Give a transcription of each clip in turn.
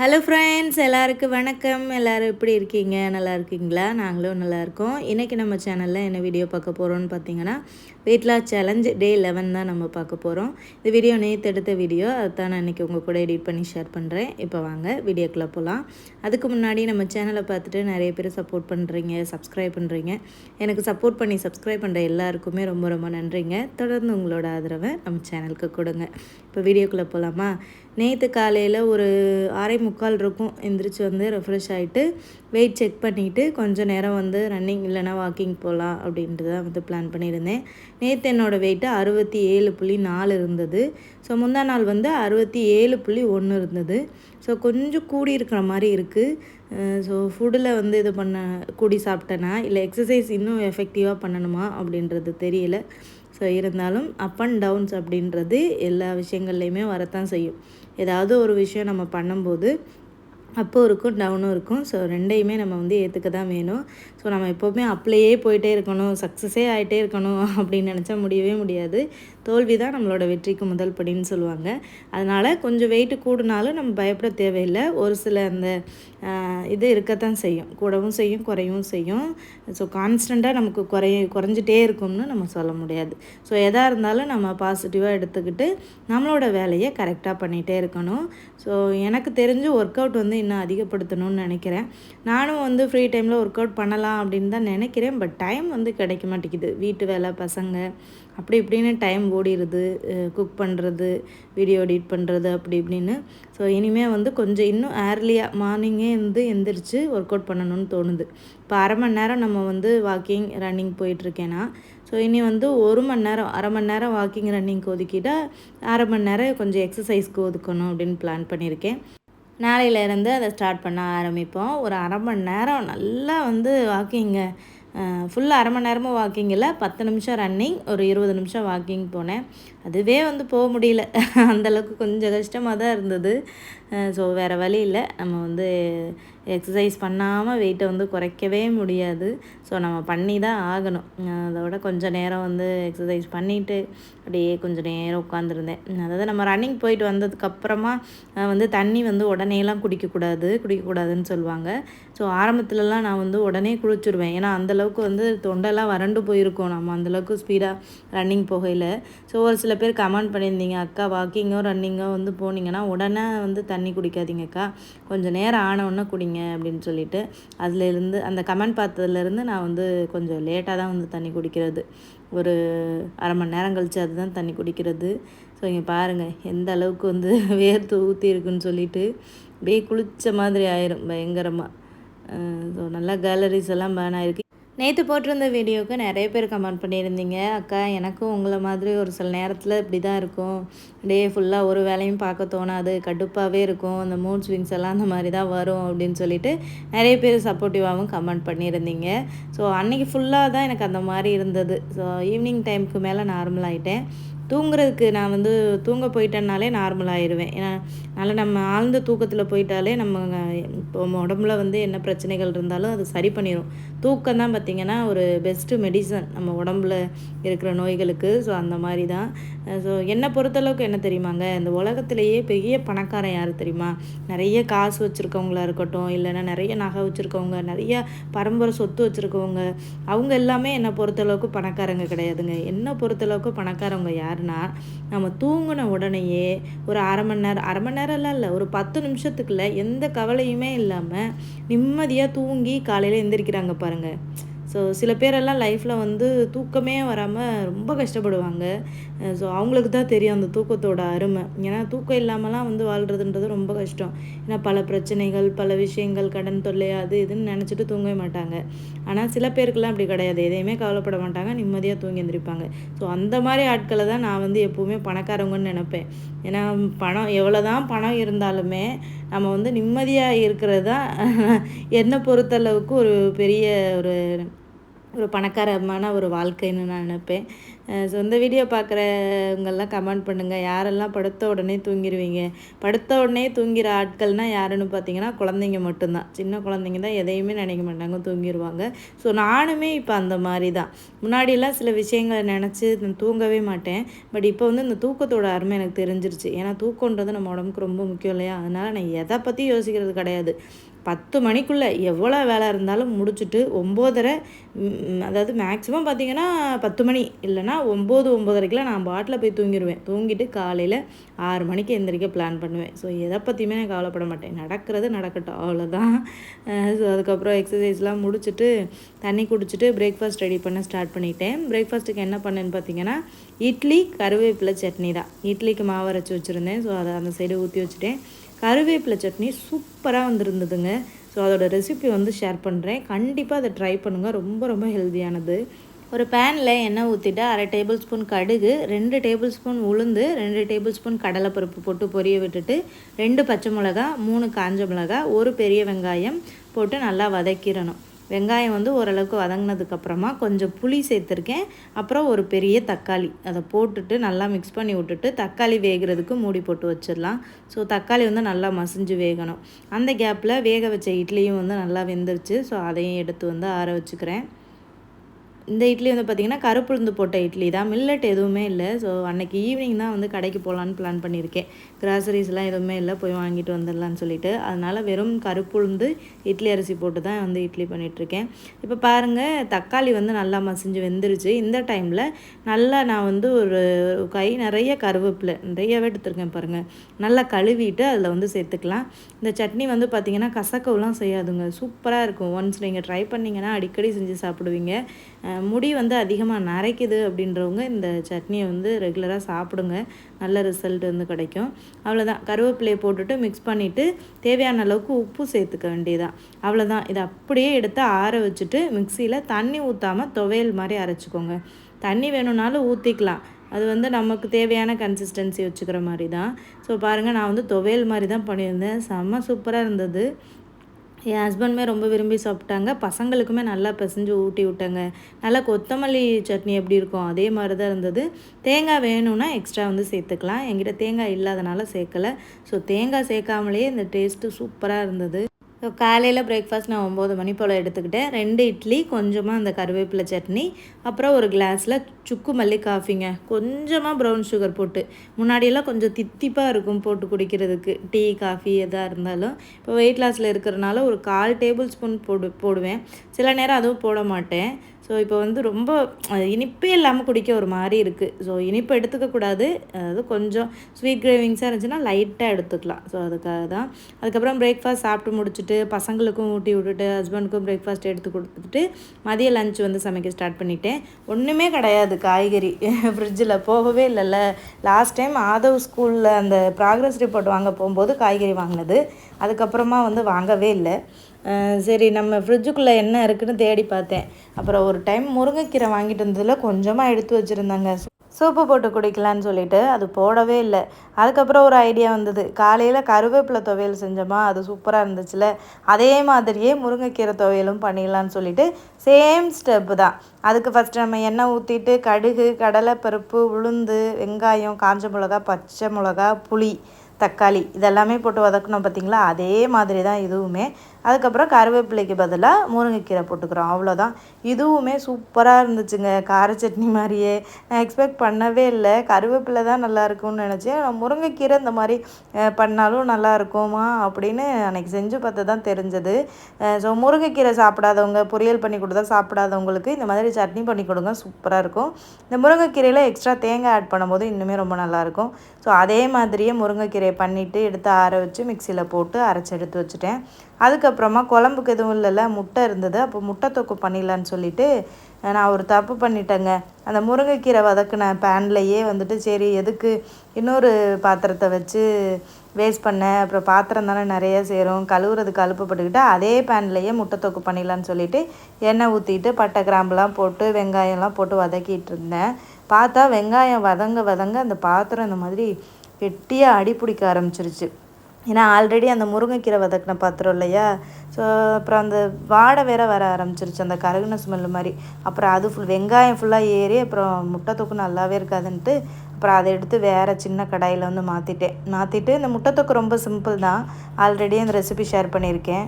Hello friends எல்லாருக்கும் வணக்கம். எல்லோரும் எப்படி இருக்கீங்க? நல்லா இருக்கீங்களா? நாங்களும் நல்லா இருக்கோம். இன்றைக்கி நம்ம சேனலில் என்ன வீடியோ பார்க்க போகிறோன்னு பார்த்தீங்கன்னா weight loss challenge day eleven தான் நம்ம பார்க்க போகிறோம் இந்த வீடியோ நேற்று எடுத்த வீடியோ அதுதான் நான் இன்றைக்கி உங்கள் கூட எடிட் பண்ணி ஷேர் பண்ணுறேன் இப்போ வாங்க வீடியோக்குள்ளே போகலாம் அதுக்கு முன்னாடி நம்ம சேனலை பார்த்துட்டு நிறைய பேர் சப்போர்ட் பண்ணுறீங்க சப்ஸ்கிரைப் பண்ணுறீங்க எனக்கு சப்போர்ட் பண்ணி சப்ஸ்கிரைப் பண்ணுற எல்லாருக்குமே ரொம்ப ரொம்ப நன்றிங்க. தொடர்ந்து உங்களோட ஆதரவை நம்ம சேனலுக்கு கொடுங்க. இப்போ வீடியோக்குள்ளே போகலாமா நேற்று காலையில் ஒரு ஆறே முக்கால் இருக்கும். எந்திரிச்சு வந்து ரெஃப்ரெஷ் ஆகிட்டு வெயிட் செக் பண்ணிவிட்டு கொஞ்சம் நேரம் வந்து ரன்னிங் இல்லைனா வாக்கிங் போகலாம் அப்படின்ட்டு தான் வந்து பிளான் பண்ணியிருந்தேன். நேற்று என்னோடய வெயிட்டு அறுபத்தி ஏழு புள்ளி நாலு இருந்தது. ஸோ முந்தா நாள் வந்து அறுபத்தி ஏழு புள்ளி ஒன்று இருந்தது. ஸோ கொஞ்சம் கூடி இருக்கிற மாதிரி இருக்குது ஸோ ஃபுட்டில் வந்து இது பண்ண கூடி சாப்பிட்டேனா இல்லை எக்ஸசைஸ் இன்னும் எஃபெக்டிவாக பண்ணணுமா அப்படின்றது தெரியல. ஸோ இருந்தாலும் அப் அண்ட் டவுன்ஸ் அப்படின்றது எல்லா விஷயங்கள்லையுமே வரத்தான் செய்யும். ஏதாவது ஒரு விஷயம் நம்ம பண்ணும்போது அப்போ இருக்கும் டவுனும் இருக்கும். ஸோ ரெண்டையுமே நம்ம வந்து ஏற்றுக்க தான் வேணும். ஸோ நம்ம எப்போவுமே அப்ளையே போயிட்டே இருக்கணும். சக்ஸஸே ஆகிட்டே இருக்கணும் அப்படின்னு நினச்சா முடியவே முடியாது. தோல்வி தான் நம்மளோட வெற்றிக்கு முதல் படின்னு சொல்லுவாங்க. அதனால் கொஞ்சம் வெயிட்டு கூடினாலும் நம்ம பயப்பட தேவையில்லை. ஒரு சில அந்த இது இருக்கத்தான் செய்யும். கூடவும் செய்யும் குறையவும் செய்யும். ஸோ கான்ஸ்டண்ட்டாக நமக்கு குறைய குறைஞ்சிட்டே இருக்கும்னு நம்ம சொல்ல முடியாது. ஸோ எதாக இருந்தாலும் நம்ம பாசிட்டிவாக எடுத்துக்கிட்டு நம்மளோட வேலையை கரெக்டாக பண்ணிகிட்டே இருக்கணும். ஸோ எனக்கு தெரிஞ்சு ஒர்க் அவுட் வந்து இன்னும் அதிகப்படுத்தணும்னு நினைக்கிறேன். நானும் வந்து ஃப்ரீ டைமில் ஒர்க் அவுட் பண்ணலாம் அப்படின்னு தான் நினைக்கிறேன். பட் டைம் வந்து கிடைக்க மாட்டேங்குது. வீட்டு வேலை பசங்க அப்படி இப்படின்னு டைம் ஓடிடுது குக் பண்ணுறது வீடியோ எடிட் பண்ணுறது அப்படி இப்படின்னு. ஸோ இனிமேல் வந்து கொஞ்சம் இன்னும் ஏர்லியாக மார்னிங்கே வந்து எந்திரிச்சு ஒர்க் அவுட் பண்ணணும்னு தோணுது. இப்போ அரை மணி நேரம் நம்ம வந்து வாக்கிங் ரன்னிங் போயிட்டுருக்கேன்னா ஸோ இனி வந்து ஒரு மணி நேரம் அரை மணி நேரம் வாக்கிங் ரன்னிங்க்கு ஒதுக்கிட்டால் அரை மணி நேரம் கொஞ்சம் எக்ஸசைஸ்க்கு ஒதுக்கணும் அப்படின்னு பிளான் பண்ணியிருக்கேன். நாளையிலேருந்து அதை ஸ்டார்ட் பண்ண ஆரம்பிப்போம். ஒரு அரை மணி நேரம் நல்லா வந்து வாக்கிங்கை ஃபுல்லாக அரை மணி நேரமும் வாக்கிங் இல்லை பத்து நிமிஷம் ரன்னிங் ஒரு இருபது நிமிஷம் வாக்கிங் போனேன். அதுவே வந்து போக முடியல. அந்தளவுக்கு கொஞ்சம் கஷ்டமாக தான் இருந்தது ஸோ வேறு வழி இல்லை. நம்ம வந்து எக்ஸசைஸ் பண்ணாமல் வெயிட்டை வந்து குறைக்கவே முடியாது. ஸோ நம்ம பண்ணி தான் ஆகணும் அதோட கொஞ்சம் நேரம் வந்து எக்ஸசைஸ் பண்ணிவிட்டு அப்படியே கொஞ்சம் நேரம் உட்காந்துருந்தேன் அதாவது நம்ம ரன்னிங் போயிட்டு வந்ததுக்கப்புறமா வந்து தண்ணி வந்து உடனேலாம் குடிக்கக்கூடாது குடிக்கக்கூடாதுன்னு சொல்லுவாங்க. ஸோ ஆரம்பத்துலலாம் நான் வந்து உடனே குளிச்சுருவேன். ஏன்னா அந்தளவுக்கு வந்து தொண்டெல்லாம் வறண்டு போயிருக்கோம். நம்ம அந்தளவுக்கு ஸ்பீடாக ரன்னிங் போகையில். ஸோ ஒரு சில பேர் கமெண்ட் பண்ணியிருந்தீங்க அக்கா வாக்கிங்கோ ரன்னிங்கோ வந்து போனீங்கன்னா உடனே வந்து தண்ணி குடிக்காதீங்கக்கா. கொஞ்சம் நேரம் ஆனவுடனே குடிங்க. அப்படின்னு சொல்லிட்டு அதுலேருந்து அந்த கமெண்ட் பார்த்ததுலேருந்து நான் வந்து கொஞ்சம் லேட்டாக தான் வந்து தண்ணி குடிக்கிறது. ஒரு அரை மணி நேரம் கழித்து அதுதான் தண்ணி குடிக்கிறது. ஸோ இங்கே பாருங்கள் எந்த அளவுக்கு வந்து வேர்த்து ஊற்றி இருக்குன்னு சொல்லிட்டு அப்படியே குளித்த மாதிரி ஆயிரும் பயங்கரமாக ஸோ நல்லா கேலரிஸ் எல்லாம் பேன் ஆயிருக்கு. நேற்று போட்டிருந்த வீடியோவுக்கு நிறைய பேர் கமெண்ட் பண்ணியிருந்தீங்க. அக்கா எனக்கும் உங்களை மாதிரி ஒரு சில நேரத்தில் இப்படி தான் இருக்கும் டே ஃபுல்லாக ஒரு வேலையும் பார்க்க தோணாது. கடுப்பாகவே இருக்கும். அந்த மூட் ஸ்விங்ஸ் எல்லாம் அந்த மாதிரி தான் வரும் அப்படின்னு சொல்லிட்டு நிறைய பேர் சப்போர்ட்டிவாகவும் கமெண்ட் பண்ணியிருந்தீங்க. ஸோ அன்றைக்கி ஃபுல்லாக தான் எனக்கு அந்த மாதிரி இருந்தது. ஸோ ஈவினிங் டைமுக்கு மேலே நார்மல் ஆகிட்டேன் தூங்குறதுக்கு நான் வந்து தூங்க போயிட்டேனாலே நார்மல் ஆயிடுவேன் ஏன்னா அதனால் நம்ம ஆழ்ந்த தூக்கத்தில் போயிட்டாலே நம்ம இப்போ உடம்புல வந்து என்ன பிரச்சனைகள் இருந்தாலும் அது சரி பண்ணிடும் தூக்கம் தான் பார்த்திங்கன்னா ஒரு பெஸ்ட்டு மெடிசன் நம்ம உடம்புல இருக்கிற நோய்களுக்கு. ஸோ அந்த மாதிரி தான். ஸோ என்னை பொறுத்தளவுக்கு என்ன தெரியுமாங்க? இந்த உலகத்திலேயே பெரிய பணக்காரன் யார் தெரியுமா? நிறைய காசு வச்சுருக்கவங்களா இருக்கட்டும் இல்லைன்னா நிறைய நகை வச்சுருக்கவங்க நிறைய பரம்பரை சொத்து வச்சுருக்கவங்க அவங்க எல்லாமே என்னை பொறுத்தளவுக்கு பணக்காரங்க கிடையாதுங்க. என்னை பொறுத்தளவுக்கு பணக்காரவங்க யாருன்னா நம்ம தூங்கின உடனேயே ஒரு அரை மணி நேரம் அரை மணி நேரம்லாம் இல்லை ஒரு பத்து நிமிஷத்துக்குள்ள எந்த கவலையுமே இல்லாமல் நிம்மதியாக தூங்கி காலையில் எந்திரிக்கிறாங்க பாருங்கள் ஸோ சில பேரெல்லாம் லைஃப்பில் வந்து தூக்கமே வராமல் ரொம்ப கஷ்டப்படுவாங்க. ஸோ அவங்களுக்கு தான் தெரியும் அந்த தூக்கத்தோட அருமை. ஏன்னா தூக்கம் இல்லாமலாம் வந்து வாழ்கிறதுன்றது ரொம்ப கஷ்டம். ஏன்னா பல பிரச்சனைகள் பல விஷயங்கள் கடன் தொல்லை அது இதுன்னு நினச்சிட்டு தூங்கவே மாட்டாங்க. ஆனால் சில பேருக்குலாம் அப்படி கிடையாது. எதையுமே கவலைப்பட மாட்டாங்க. நிம்மதியாக தூங்கி எந்திரிப்பாங்க. ஸோ அந்த மாதிரி ஆட்களை தான் நான் வந்து எப்போவுமே பணக்காரவங்கன்னு நினப்பேன். ஏன்னா பணம் எவ்வளோ தான் பணம் இருந்தாலுமே நம்ம வந்து நிம்மதியாக இருக்கிறது தான் என்னை பொறுத்தளவுக்கு ஒரு பெரிய ஒரு ஒரு பணக்காரமான ஒரு வாழ்க்கைன்னு நான் நினப்பேன். ஸோ இந்த வீடியோ பார்க்குறவங்கெல்லாம் கமெண்ட் பண்ணுங்கள் யாரெல்லாம் படுத்த உடனே தூங்கிடுவீங்க படுத்த உடனே தூங்கிற ஆட்கள்னால் யாருன்னு பார்த்தீங்கன்னா குழந்தைங்க மட்டும்தான். சின்ன குழந்தைங்க தான் எதையுமே நினைக்க மாட்டாங்க தூங்கிடுவாங்க ஸோ நானுமே இப்போ அந்த மாதிரி தான். முன்னாடியெல்லாம் சில விஷயங்களை நினச்சி நான் தூங்கவே மாட்டேன். பட் இப்போ வந்து இந்த தூக்கத்தோட அருமை எனக்கு தெரிஞ்சிருச்சு. ஏன்னா தூக்கன்றது நம்ம உடம்புக்கு ரொம்ப முக்கியம் இல்லையா? அதனால் நான் எதை பற்றி யோசிக்கிறது கிடையாது. பத்து மணிக்குள்ளே எவ்வளோ வேலை இருந்தாலும் முடிச்சுட்டு ஒம்போதரை அதாவது மேக்ஸிமம் பார்த்தீங்கன்னா பத்து மணி இல்லைனா ஒம்பது ஒம்பதரைக்கெலாம் நான் பாட்டில் போய் தூங்கிடுவேன் தூங்கிட்டு காலையில் ஆறு மணிக்கு எந்திரிக்க பிளான் பண்ணுவேன். ஸோ எதை பற்றியுமே நான் கவலைப்பட மாட்டேன். நடக்கிறது நடக்கட்டும் அவ்வளோதான் ஸோ அதுக்கப்புறம் எக்ஸசைஸ்லாம் முடிச்சுட்டு தண்ணி குடிச்சிட்டு பிரேக்ஃபாஸ்ட் ரெடி பண்ண ஸ்டார்ட் பண்ணிட்டேன். பிரேக்ஃபாஸ்ட்டுக்கு என்ன பண்ணேன்னு பார்த்தீங்கன்னா இட்லி கருவேப்பிலை சட்னி தான். இட்லிக்கு மாவு அரைச்சி வச்சுருந்தேன். ஸோ அதை அந்த சைடு ஊற்றி வச்சுட்டேன். கருவேப்பிலை சட்னி சூப்பராக வந்துருந்ததுங்க. ஸோ அதோடய ரெசிபி வந்து ஷேர் பண்ணுறேன் கண்டிப்பாக அதை ட்ரை பண்ணுங்கள் ரொம்ப ரொம்ப ஹெல்த்தியானது ஒரு பேனில் எண்ணெய் ஊற்றிட்டு அரை டேபிள் ஸ்பூன் கடுகு ரெண்டு டேபிள் ஸ்பூன் உளுந்து ரெண்டு டேபிள் ஸ்பூன் கடலைப்பருப்பு போட்டு பொரிய விட்டுட்டு ரெண்டு பச்சை மிளகா மூணு காஞ்ச மிளகா ஒரு பெரிய வெங்காயம் போட்டு நல்லா வதக்கிடணும். வெங்காயம் வந்து ஓரளவுக்கு வதங்கினதுக்கப்புறமா கொஞ்சம் புளி சேர்த்துருக்கேன். அப்புறம் ஒரு பெரிய தக்காளி. அதை போட்டுட்டு நல்லா மிக்ஸ் பண்ணி விட்டுட்டு தக்காளி வேகிறதுக்கு மூடி போட்டு வச்சிடலாம். ஸோ தக்காளி வந்து நல்லா மசிஞ்சு வேகணும். அந்த கேப்பில் வேக வச்ச இட்லியும் வந்து நல்லா வெந்துருச்சு. ஸோ அதையும் எடுத்து வந்து ஆற வச்சுக்கிறேன். இந்த இட்லி வந்து பார்த்திங்கன்னா கருப்புருந்து போட்ட இட்லி தான். மில்லட் எதுவுமே இல்லை. ஸோ அன்றைக்கி ஈவினிங் தான் வந்து கடைக்கு போகலான்னு பிளான் பண்ணியிருக்கேன். கிராசரிஸ்லாம் எதுவுமே இல்லை போய் வாங்கிட்டு வந்துடலான்னு சொல்லிட்டு. அதனால் வெறும் கருப்புழுந்து இட்லி அரிசி போட்டு தான் வந்து இட்லி பண்ணிகிட்ருக்கேன் இப்போ பாருங்கள் தக்காளி வந்து நல்லா மசிஞ்சு வெந்துருச்சு. இந்த டைமில் நல்லா நான் வந்து ஒரு கை நிறைய கருவேப்பிலை நிறையவே எடுத்துருக்கேன் பாருங்கள் நல்லா கழுவிட்டு அதில் வந்து சேர்த்துக்கலாம். இந்த சட்னி வந்து பார்த்திங்கன்னா கசக்கவுலாம் செய்யாதுங்க. சூப்பராக இருக்கும். ஒன்ஸ் நீங்கள் ட்ரை பண்ணிங்கன்னா அடிக்கடி செஞ்சு சாப்பிடுவீங்க. முடி வந்து அதிகமாக நரைக்குது அப்படின்றவங்க இந்த சட்னியை வந்து ரெகுலராக சாப்பிடுங்க. நல்ல ரிசல்ட் வந்து கிடைக்கும். அவ்வளோதான் கருவேப்பிலையை போட்டுட்டு மிக்ஸ் பண்ணிவிட்டு தேவையான அளவுக்கு உப்பு சேர்த்துக்க வேண்டியதான் அவ்வளோதான் இதை அப்படியே எடுத்து ஆற வச்சுட்டு மிக்சியில் தண்ணி ஊற்றாமல் துவையல் மாதிரி அரைச்சிக்கோங்க. தண்ணி வேணும்னாலும் ஊற்றிக்கலாம் அது வந்து நமக்கு தேவையான கன்சிஸ்டன்சி வச்சுக்கிற மாதிரி தான் ஸோ பாருங்கள் நான் வந்து துவையல் மாதிரி தான் பண்ணியிருந்தேன். செம்ம சூப்பராக இருந்தது. என் ஹஸ்பண்டுமே ரொம்ப விரும்பி சாப்பிட்டாங்க. பசங்களுக்குமே நல்லா பிசைஞ்சு ஊட்டி விட்டாங்க. நல்லா கொத்தமல்லி சட்னி எப்படி இருக்கும்? அதே மாதிரி தான் இருந்தது. தேங்காய் வேணும்னா எக்ஸ்ட்ரா வந்து சேர்த்துக்கலாம். என்கிட்ட தேங்காய் இல்லாதனால சேர்க்கலை. ஸோ தேங்காய் சேர்க்காமலேயே இந்த டேஸ்ட்டு சூப்பராக இருந்தது. ஸோ காலையில் பிரேக்ஃபாஸ்ட் நான் ஒம்பது மணி போல் எடுத்துக்கிட்டேன். ரெண்டு இட்லி கொஞ்சமாக அந்த கருவேப்பிலை சட்னி அப்புறம் ஒரு கிளாஸில் சுக்கு மல்லி காஃபிங்க கொஞ்சமாக ப்ரௌன் சுகர் போட்டு. முன்னாடியெல்லாம் கொஞ்சம் தித்திப்பாக இருக்கும் போட்டு குடிக்கிறதுக்கு. டீ காஃபி எதாக இருந்தாலும். இப்போ வெயிட் லாஸில் இருக்கிறனால ஒரு கால் டேபிள் ஸ்பூன் போடு போடுவேன். சில நேரம் அதுவும் போட மாட்டேன். ஸோ இப்போ வந்து ரொம்ப இனிப்பே இல்லாமல் குடிக்க ஒரு மாதிரி இருக்குது ஸோ இனிப்பு எடுத்துக்கக்கூடாது அதாவது கொஞ்சம் ஸ்வீட் கிரேவிங்ஸாக இருந்துச்சுன்னா லைட்டாக எடுத்துக்கலாம். ஸோ அதுக்காக தான் அதுக்கப்புறம் பிரேக்ஃபாஸ்ட் சாப்பிட்டு முடிச்சுட்டு பசங்களுக்கும் ஊட்டி விட்டுட்டு ஹஸ்பண்டுக்கும் பிரேக்ஃபாஸ்ட் எடுத்து கொடுத்துட்டு மதிய லஞ்ச் வந்து சமைக்க ஸ்டார்ட் பண்ணிட்டேன். ஒன்றுமே கிடையாது காய்கறி. ஃப்ரிட்ஜில் போகவே இல்லைல்ல. லாஸ்ட் டைம் ஆதவ் ஸ்கூலில் அந்த ப்ராக்ரஸ் ரிப்போர்ட் வாங்க போகும்போது காய்கறி வாங்கினது. அதுக்கப்புறமா வந்து வாங்கவே இல்லை. சரி நம்ம ஃப்ரிட்ஜுக்குள்ளே என்ன இருக்குன்னு தேடி பார்த்தேன். அப்புறம் ஒரு டைம் முருங்கைக்கீரை வாங்கிட்டு வந்ததில் கொஞ்சமாக எடுத்து வச்சுருந்தாங்க. சூப்பு போட்டு குடிக்கலான்னு சொல்லிட்டு அது போடவே இல்லை. அதுக்கப்புறம் ஒரு ஐடியா வந்தது. காலையில் கருவேப்பிலை துவையல் செஞ்சோமா அது சூப்பராக இருந்துச்சுல. அதே மாதிரியே முருங்கைக்கீரை துவையலும் பண்ணிடலான்னு சொல்லிட்டு சேம் ஸ்டெப்பு தான். அதுக்கு ஃபஸ்ட்டு நம்ம எண்ணெய் ஊற்றிட்டு கடுகு கடலைப்பருப்பு உளுந்து வெங்காயம் காஞ்ச மிளகா பச்சை மிளகா புளி தக்காளி இதெல்லாமே போட்டு வதக்கணும் பார்த்திங்களா அதே மாதிரி தான் இதுவுமே அதுக்கப்புறம் கருவேப்பிலைக்கு பதிலாக முருங்கைக்கீரை போட்டுக்கிறோம். அவ்வளோதான் இதுவுமே சூப்பராக இருந்துச்சுங்க. கார சட்னி மாதிரியே. நான் எக்ஸ்பெக்ட் பண்ணவே இல்லை. கருவேப்பிலை தான் நல்லா இருக்கும்னு நினச்சேன். முருங்கைக்கீரை இந்த மாதிரி பண்ணாலும் நல்லா இருக்குமா அப்படின்னு அன்றைக்கி செஞ்சு பார்த்து தான் தெரிஞ்சது. ஸோ முருங்கைக்கீரை சாப்பிடாதவங்க பொரியல் பண்ணி கொடுத்தா சாப்பிடாதவங்களுக்கு இந்த மாதிரி சட்னி பண்ணி கொடுங்க. சூப்பராக இருக்கும். இந்த முருங்கைக்கீரையில் எக்ஸ்ட்ரா தேங்காய் ஆட் பண்ணும்போது இன்னுமே ரொம்ப நல்லாயிருக்கும் ஸோ அதே மாதிரியே முருங்கைக்கீரையை பண்ணிவிட்டு எடுத்து ஆற வச்சு மிக்சியில் போட்டு அரைச்சி எடுத்து வச்சுட்டேன். அதுக்கப்புறமா குழம்புக்கு எதுவும் இல்லைல்ல முட்டை இருந்தது. அப்போ முட்டை தொக்கு பண்ணிடலான்னு சொல்லிட்டு நான் ஒரு தப்பு பண்ணிட்டேங்க. அந்த முருங்கைக்கீரை வதக்கின பேன்லையே வந்துட்டு சரி எதுக்கு இன்னொரு பாத்திரத்தை வச்சு வேஸ்ட் பண்ணேன் அப்புறம் பாத்திரம் தானே நிறைய சேரும். கழுவுறதுக்கு அழுப்புப்பட்டுக்கிட்டு அதே பேன்லேயே முட்டை தொக்கு பண்ணிடலான்னு சொல்லிவிட்டு எண்ணெய் ஊற்றிட்டு பட்டை கிராம்புலாம் போட்டு வெங்காயம்லாம் போட்டு வதக்கிட்டு இருந்தேன். பார்த்தா வெங்காயம் வதங்க வதங்க அந்த பாத்திரம் இந்த மாதிரி கெட்டியாக அடி பிடிக்க ஆரம்பிச்சிருச்சு. ஏன்னா ஆல்ரெடி அந்த முருங்கைக்கீரை வதக்கின பாத்திரம் இல்லையா? ஸோ அப்புறம் அந்த வாடை வேற வர ஆரம்பிச்சிருச்சு அந்த கருகுன ஸ்மெல் மாதிரி. அப்புறம் அது ஃபுல் வெங்காயம் ஃபுல்லாக ஏறி அப்புறம் முட்டை தொக்கு நல்லாவே இருக்காதுன்ட்டு அப்புறம் அதை எடுத்து வேறு சின்ன கடாயில் வந்து மாற்றிட்டேன் மாற்றிட்டு இந்த முட்டை தொக்கு ரொம்ப சிம்பிள் தான். ஆல்ரெடி அந்த ரெசிபி ஷேர் பண்ணியிருக்கேன்.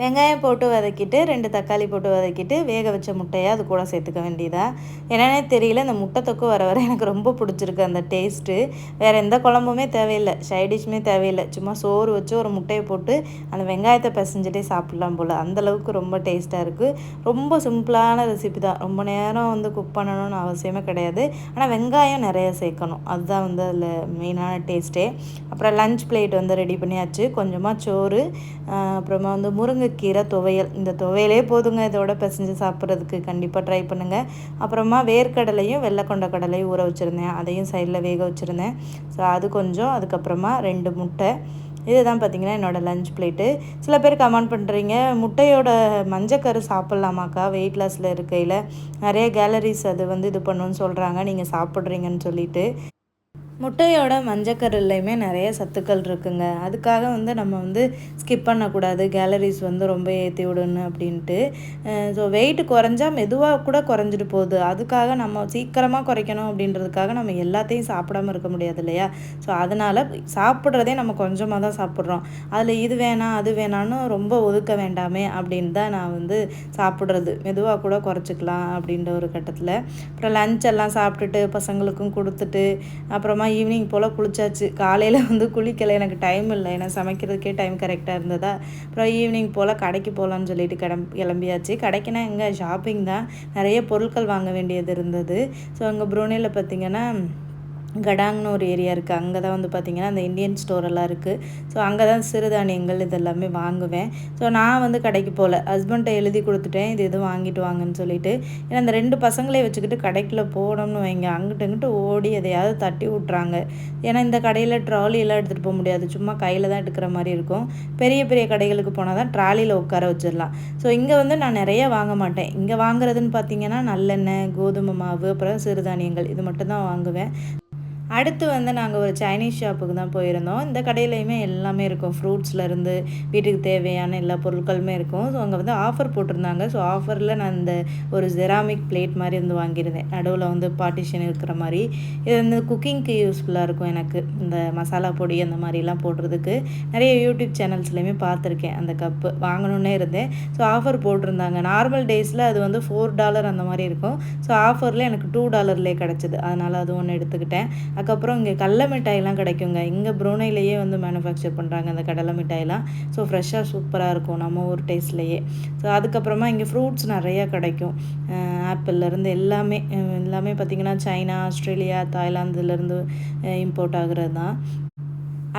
வெங்காயம் போட்டு வதக்கிட்டு ரெண்டு தக்காளி போட்டு வதக்கிட்டு வேக வச்ச முட்டையை அது கூட சேர்த்துக்க வேண்டியதாக என்னன்னே தெரியல இந்த முட்டை தொக்கு வர வர எனக்கு ரொம்ப பிடிச்சிருக்கு அந்த டேஸ்ட்டு. வேறு எந்த குழம்புமே தேவையில்லை சைடிஷ்மே தேவையில்லை. சும்மா சோறு வச்சு ஒரு முட்டையை போட்டு அந்த வெங்காயத்தை பிசைஞ்சிட்டே சாப்பிட்லாம் போல். அந்தளவுக்கு ரொம்ப டேஸ்ட்டாக இருக்குது ரொம்ப சிம்பிளான ரெசிபி தான். ரொம்ப நேரம் வந்து குக் பண்ணணும்னு அவசியமே கிடையாது. ஆனால் வெங்காயம் நிறைய சேர்க்கணும். அதுதான் வந்து அதில் மெயினான டேஸ்ட்டே. அப்புறம் லஞ்ச் பிளேட் வந்து ரெடி பண்ணியாச்சு. கொஞ்சமாக சோறு அப்புறமா வந்து முருங்கை கீரை துவையல். இந்த துவையலே போதுங்க. இதோட பிசைஞ்சு சாப்பிட்றதுக்கு கண்டிப்பாக ட்ரை பண்ணுங்கள் அப்புறமா வேர்க்கடலையும் வெள்ளை கொண்ட கடலையும் ஊற வச்சுருந்தேன். அதையும் சைடில் வேக வச்சுருந்தேன். ஸோ அது கொஞ்சம். அதுக்கப்புறமா ரெண்டு முட்டை. இதுதான் பார்த்திங்கன்னா என்னோடய லஞ்ச் பிளேட்டு சில பேர் கமெண்ட் பண்ணுறீங்க முட்டையோட மஞ்சக்கரு சாப்பிட்லாமாக்கா? வெயிட் லாஸில் இருக்கையில். நிறைய கேலரிஸ் அது வந்து இது பண்ணுன்னு சொல்கிறாங்க நீங்கள் சாப்பிட்றீங்கன்னு சொல்லிட்டு. முட்டையோட மஞ்சக்கருலையுமே நிறைய சத்துக்கள் இருக்குங்க. அதுக்காக வந்து நம்ம வந்து ஸ்கிப் பண்ணக்கூடாது. கேலரிஸ் வந்து ரொம்ப ஏற்றி விடணும் அப்படின்ட்டு. ஸோ வெயிட் குறைஞ்சா மெதுவாக கூட குறைஞ்சிட்டு போகுது. அதுக்காக நம்ம சீக்கிரமாக குறைக்கணும் அப்படின்றதுக்காக நம்ம எல்லாத்தையும் சாப்பிடாம இருக்க முடியாது இல்லையா? ஸோ அதனால் சாப்பிட்றதே நம்ம கொஞ்சமாக தான் சாப்பிட்றோம். அதில் இது வேணாம் அது வேணான்னு ரொம்ப ஒதுக்க வேண்டாமே அப்படின்னு தான் நான் வந்து சாப்பிட்றது. மெதுவாக கூட குறைச்சிக்கலாம் அப்படின்ற ஒரு கட்டத்தில். அப்புறம் லஞ்ச் எல்லாம் சாப்பிட்டுட்டு பசங்களுக்கும் கொடுத்துட்டு அப்புறமா ஈவினிங் போல் குளிச்சாச்சு. காலையில் வந்து குளிக்கலை. எனக்கு டைம் இல்லை. ஏன்னா சமைக்கிறதுக்கே டைம் கரெக்டாக இருந்ததா? அப்புறம் ஈவினிங் போல் கடைக்கு போகலான்னு சொல்லிட்டு கிளம்பி கிளம்பியாச்சு. கடைக்குனா எங்கே? ஷாப்பிங் தான். நிறைய பொருட்கள் வாங்க வேண்டியது இருந்தது. ஸோ அங்கே ப்ரூனேயில் பார்த்திங்கன்னா கடாங்னு ஒரு ஏரியா இருக்குது அங்கே தான் வந்து பார்த்திங்கன்னா அந்த இந்தியன் ஸ்டோரெல்லாம் இருக்குது ஸோ அங்கே தான் சிறுதானியங்கள் இதெல்லாமே வாங்குவேன். ஸோ நான் வந்து கடைக்கு போகல ஹஸ்பண்ட்டை எழுதி கொடுத்துட்டேன். இது எதுவும் வாங்கிட்டு வாங்கன்னு சொல்லிட்டு. ஏன்னா அந்த ரெண்டு பசங்களே வச்சுக்கிட்டு கடைக்குள்ளே போனோம்னு வைங்க. அங்கிட்டு இங்கிட்டு ஓடி எதையாவது தட்டி விட்றாங்க ஏன்னா இந்த கடையில் ட்ராலியெல்லாம் எடுத்துகிட்டு போக முடியாது. சும்மா கையில் தான் எடுக்கிற மாதிரி இருக்கும். பெரிய பெரிய கடைகளுக்கு போனால் தான் ட்ராலியில் உட்கார வச்சிடலாம். ஸோ இங்கே வந்து நான் நிறைய வாங்க மாட்டேன். இங்கே வாங்குறதுன்னு பார்த்தீங்கன்னா நல்லெண்ணெய் கோதுமை மாவு அப்புறம் சிறுதானியங்கள். இது மட்டும் தான் வாங்குவேன். அடுத்து வந்து நாங்கள் ஒரு சைனீஸ் ஷாப்புக்கு தான் போயிருந்தோம். இந்த கடையிலையுமே எல்லாமே இருக்கும். ஃப்ரூட்ஸ்லேருந்து வீட்டுக்கு தேவையான எல்லா பொருட்களுமே இருக்கும். ஸோ அங்கே வந்து ஆஃபர் போட்டிருந்தாங்க. ஸோ ஆஃபரில் நான் இந்த ஒரு ஜெராமிக் பிளேட் மாதிரி வந்து வாங்கியிருந்தேன். நடுவில் வந்து பார்ட்டிஷன் இருக்கிற மாதிரி. இது வந்து குக்கிங்க்கு யூஸ்ஃபுல்லாக இருக்கும் எனக்கு. இந்த மசாலா பொடி அந்த மாதிரிலாம் போடுறதுக்கு. நிறைய யூடியூப் சேனல்ஸ்லையுமே பார்த்துருக்கேன் அந்த கப்பு வாங்கணுன்னே இருந்தேன். ஸோ ஆஃபர் போட்டிருந்தாங்க. நார்மல் டேஸில் அது வந்து ஃபோர் டாலர் அந்த மாதிரி இருக்கும். ஸோ ஆஃபரில் எனக்கு டூ டாலர்லேயே கிடச்சிது. அதனால் அது ஒன்று எடுத்துக்கிட்டேன். அதுக்கப்புறம் இங்கே கடல மிட்டாயெல்லாம் கிடைக்குங்க. இங்கே ப்ரூனையிலேயே வந்து மேனுஃபேக்சர் பண்ணுறாங்க அந்த கடலை மிட்டாயெல்லாம் ஸோ ஃப்ரெஷ்ஷாக சூப்பராக இருக்கும் நம்ம ஊர் டேஸ்ட்லேயே ஸோ அதுக்கப்புறமா இங்கே ஃப்ரூட்ஸ் நிறையா கிடைக்கும். ஆப்பிள்லேருந்து எல்லாமே எல்லாமே பார்த்திங்கன்னா சைனா ஆஸ்திரேலியா தாய்லாந்துலேருந்து இம்போர்ட் ஆகுறது தான்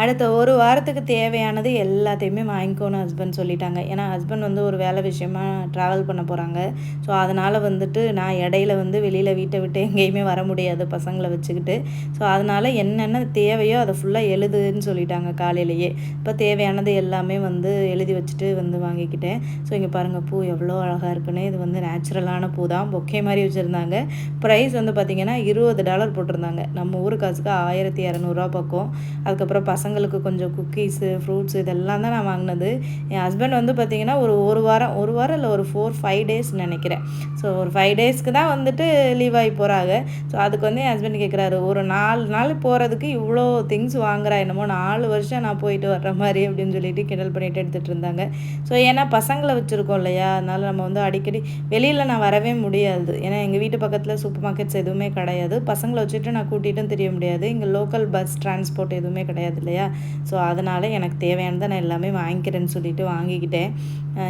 அடுத்த ஒரு வாரத்துக்கு தேவையானது எல்லாத்தையுமே வாங்கிக்கோன்னு ஹஸ்பண்ட் சொல்லிட்டாங்க. ஏன்னா ஹஸ்பண்ட் வந்து ஒரு வேலை விஷயமா ட்ராவல் பண்ண போகிறாங்க ஸோ அதனால் வந்துட்டு நான் இடையில வந்து வெளியில் வீட்டை விட்டு எங்கேயுமே வர முடியாது பசங்களை வச்சுக்கிட்டு. ஸோ அதனால் என்னென்ன தேவையோ அதை ஃபுல்லாக எழுதுன்னு சொல்லிட்டாங்க காலையிலேயே. இப்போ தேவையானது எல்லாமே வந்து எழுதி வச்சுட்டு வந்து வாங்கிக்கிட்டேன். ஸோ இங்கே பாருங்கள் பூ எவ்வளோ அழகாக இருக்குன்னு. இது வந்து நேச்சுரலான பூ தான். பொக்கே மாதிரி வச்சுருந்தாங்க. ப்ரைஸ் வந்து பார்த்திங்கன்னா இருபது டாலர் போட்டிருந்தாங்க. நம்ம ஊர் காசுக்கு ஆயிரத்தி இரநூறுவா பக்கம். அதுக்கப்புறம் பசங்க பசங்களுக்கு கொஞ்சம் குக்கீஸு ஃப்ரூட்ஸ் இதெல்லாம் தான் நான் வாங்கினது. என் ஹஸ்பண்ட் வந்து பார்த்திங்கன்னா ஒரு ஒரு வாரம் ஒரு வாரம் இல்லை ஒரு ஃபோர் ஃபைவ் டேஸ் நினைக்கிறேன். ஸோ ஒரு ஃபைவ் டேஸ்க்கு தான் வந்துட்டு லீவ் ஆகி போகிறாங்க ஸோ அதுக்கு வந்து என் ஹஸ்பண்ட் கேட்குறாரு ஒரு நாலு நாள் போகிறதுக்கு இவ்வளோ திங்ஸ் வாங்குறா என்னமோ நாலு வருஷம் நான் போயிட்டு வர்ற மாதிரி அப்படின்னு சொல்லிட்டு கிண்டல் பண்ணிட்டு எடுத்துகிட்டு இருந்தாங்க. ஸோ ஏன்னா பசங்களை வச்சுருக்கோம் இல்லையா? அதனால் நம்ம வந்து அடிக்கடி வெளியில் நான் வரவே முடியாது. ஏன்னா எங்கள் வீட்டு பக்கத்தில் சூப்பர் மார்க்கெட்ஸ் எதுவுமே கிடையாது. பசங்களை வச்சுட்டு நான் கூட்டிகிட்டும் தெரிய முடியாது. இங்கே லோக்கல் பஸ் டிரான்ஸ்போர்ட் எதுவுமே கிடையாது இல்லையா? ஸோ அதனால் எனக்கு தேவையானதை நான் எல்லாமே வாங்கிக்கிறேன்னு சொல்லிட்டு வாங்கிக்கிட்டேன்.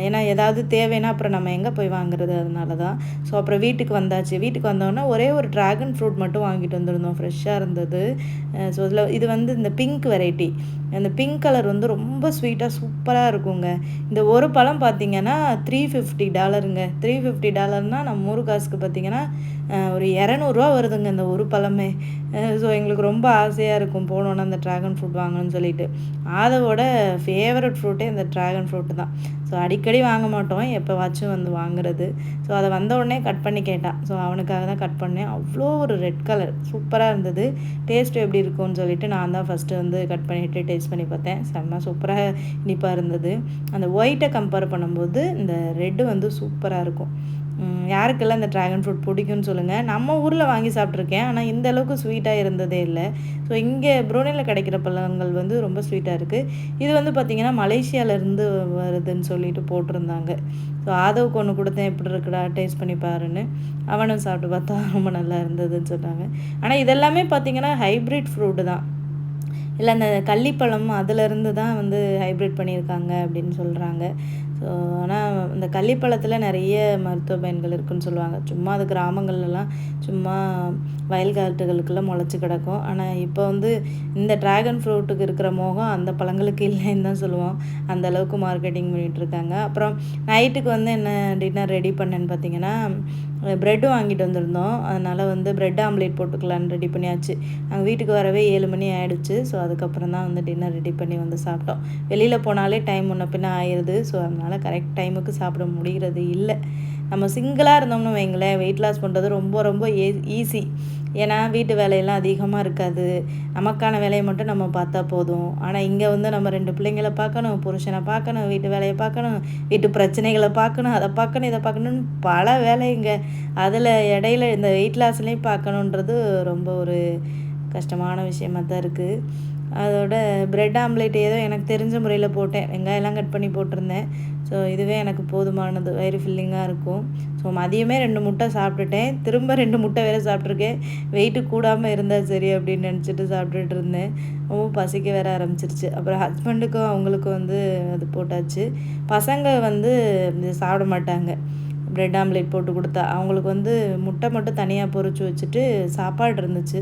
ஏன்னா ஏதாவது தேவைன்னா அப்புறம் நம்ம எங்கே போய் வாங்குறது அதனால தான் ஸோ அப்புறம் வீட்டுக்கு வந்தாச்சு. வீட்டுக்கு வந்தோடனே ஒரே ஒரு ட்ராகன் ஃப்ரூட் மட்டும் வாங்கிட்டு வந்திருந்தோம். ஃப்ரெஷ்ஷாக இருந்தது. ஸோ இதில் இது வந்து இந்த பிங்க் வெரைட்டி அந்த பிங்க் கலர் வந்து ரொம்ப ஸ்வீட்டாக சூப்பராக இருக்குங்க. இந்த ஒரு பழம் பார்த்தீங்கன்னா த்ரீ ஃபிஃப்டி டாலருங்க த்ரீ ஃபிஃப்டி டாலர்னால் நம்ம ஊர் காசுக்கு பார்த்தீங்கன்னா ஒரு இரநூறுவா வருதுங்க இந்த ஒரு பழமே. ஸோ எங்களுக்கு ரொம்ப ஆசையாக இருக்கும் போனோன்னா அந்த ட்ராகன் ஃப்ரூட் வாங்கணும்னு சொல்லிட்டு. அதோட ஃபேவரட் ஃப்ரூட்டே இந்த ட்ராகன் ஃப்ரூட்டு தான். ஸோ அடிக்கடி வாங்க மாட்டோம். எப்போவாச்சும் வந்து வாங்குறது. ஸோ அதை வந்த உடனே கட் பண்ணி கேட்டான் ஸோ அவனுக்காக தான் கட் பண்ணேன். அவ்வளோ ஒரு ரெட் கலர் சூப்பராக இருந்தது. டேஸ்ட்டு எப்படி இருக்கும்னு சொல்லிட்டு நான் தான் ஃபஸ்ட்டு வந்து கட் பண்ணிவிட்டு டேஸ்ட் பண்ணி பார்த்தேன். செம்ம சூப்பராக இனிப்பாக இருந்தது. அந்த ஒயிட்டை கம்பேர் பண்ணும்போது இந்த ரெட்டு வந்து சூப்பராக இருக்கும். யாருக்கெல்லாம் இந்த ட்ராகன் ஃப்ரூட் பிடிக்கும்னு சொல்லுங்கள் நம்ம ஊரில் வாங்கி சாப்பிட்ருக்கேன் ஆனால் இந்த அளவுக்கு ஸ்வீட்டாக இருந்ததே இல்லை. ஸோ இங்கே புரோனியில் கிடைக்கிற பழங்கள் வந்து ரொம்ப ஸ்வீட்டாக இருக்குது இது வந்து பார்த்திங்கன்னா மலேசியாவிலேருந்து வருதுன்னு சொல்லிட்டு போட்டிருந்தாங்க. ஸோ ஆதவுக்கு ஒன்று கொடுத்தேன். எப்படி இருக்குடா டேஸ்ட் பண்ணி பாருன்னு. அவனும் சாப்பிட்டு பார்த்தா ரொம்ப நல்லா இருந்ததுன்னு சொன்னாங்க. ஆனால் இதெல்லாமே பார்த்திங்கன்னா ஹைப்ரிட் ஃப்ரூட்டு தான். இல்லை அந்த கள்ளிப்பழம் அதிலிருந்து தான் வந்து ஹைப்ரிட் பண்ணியிருக்காங்க அப்படின்னு சொல்கிறாங்க ஸோ ஆனால் இந்த கள்ளிப்பழத்தில் நிறைய மருத்துவ பயன்கள் இருக்குதுன்னு சொல்லுவாங்க. சும்மா அது கிராமங்கள்லாம் சும்மா வயல்காட்டுகளுக்கெல்லாம் முளைச்சி கிடக்கும். ஆனால் இப்போ வந்து இந்த ட்ராகன் ஃப்ரூட்டுக்கு இருக்கிற மோகம் அந்த பழங்களுக்கு இல்லைன்னு தான் சொல்லுவோம். அந்த அளவுக்கு மார்க்கெட்டிங் பண்ணிகிட்ருக்காங்க அப்புறம் நைட்டுக்கு வந்து என்ன டின்னர் ரெடி பண்ணேன்னு பார்த்தீங்கன்னா ப்ரெட்டும் வாங்கிட்டு வந்திருந்தோம். அதனால் வந்து ப்ரெட் ஆம்லேட் போட்டுக்கலான்னு ரெடி பண்ணியாச்சு. நாங்கள் வீட்டுக்கு வரவே ஏழு மணி ஆகிடுச்சு ஸோ அதுக்கப்புறம் தான் வந்து டின்னர் ரெடி பண்ணி வந்து சாப்பிட்டோம். வெளியில் போனாலே டைம் முன்ன பின்ன ஆயிடுது ஸோ அதனால் கரெக்ட் டைமுக்கு சாப்பிட முடிகிறது இல்லை. நம்ம சிங்கிளாக இருந்தோம்னு வைங்களேன் வெயிட் லாஸ் பண்ணுறது ரொம்ப ரொம்ப e-, ஏ ஈஸி ஏன்னா வீட்டு வேலையெல்லாம் அதிகமாக இருக்காது. நமக்கான வேலையை மட்டும் நம்ம பார்த்தா போதும். ஆனால் இங்கே வந்து நம்ம ரெண்டு பிள்ளைங்களை பார்க்கணும் புருஷனை பார்க்கணும் வீட்டு வேலையை பார்க்கணும் வீட்டு பிரச்சனைகளை பார்க்கணும் அதை பார்க்கணும் இதை பார்க்கணுன்னு பல வேலைங்க. அதில் இடையில இந்த வெயிட் லாஸ்லேயும் பார்க்கணுன்றது ரொம்ப ஒரு கஷ்டமான விஷயமாக தான் இருக்குது அதோட ப்ரெட் ஆம்லேட் ஏதோ எனக்கு தெரிஞ்ச முறையில் போட்டேன். வெங்காயம்லாம் கட் பண்ணி போட்டிருந்தேன். ஸோ இதுவே எனக்கு போதுமானது. வயிறு ஃபில்லிங்காக இருக்கும். ஸோ மதியமே ரெண்டு முட்டை சாப்பிட்டுட்டேன். திரும்ப ரெண்டு முட்டை வேறு சாப்பிட்ருக்கேன் வெயிட்டு கூடாமல் இருந்தால் சரி அப்படின்னு நினச்சிட்டு சாப்பிட்டுட்டு இருந்தேன். ரொம்ப பசிக்க வேற ஆரம்பிச்சிருச்சு. அப்புறம் ஹஸ்பண்டுக்கும் அவங்களுக்கும் வந்து அது போட்டாச்சு. பசங்க வந்து சாப்பிட மாட்டாங்க. ப்ரெட் ஆம்லேட் போட்டு கொடுத்தா. அவங்களுக்கு வந்து முட்டை மட்டும் தனியாக பொறிச்சு வச்சுட்டு சாப்பாடு இருந்துச்சு.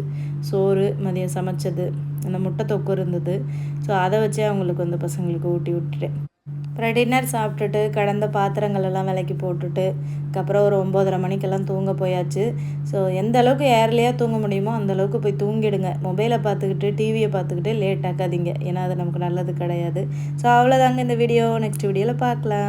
சோறு மதியம் சமைச்சது. அந்த முட்டை தொக்கு இருந்தது. ஸோ அதை வச்சே அவங்களுக்கு வந்து பசங்களுக்கு ஊட்டி விட்டுட்டேன். அப்புறம் டின்னர் சாப்பிட்டுட்டு கடந்த பாத்திரங்களெல்லாம் விலைக்கு போட்டுட்டு அதுக்கப்புறம் ஒரு ஒம்போதரை மணிக்கெல்லாம் தூங்க போயாச்சு. ஸோ எந்த அளவுக்கு ஏர்லியாக தூங்க முடியுமோ அந்த அளவுக்கு போய் தூங்கிடுங்க. மொபைலை பார்த்துக்கிட்டு டிவியை பார்த்துக்கிட்டு லேட் ஆக்காதீங்க. ஏன்னா அது நமக்கு நல்லது கிடையாது. ஸோ அவ்வளோதாங்க இந்த வீடியோ நெக்ஸ்ட் வீடியோவில் பார்க்கலாம்.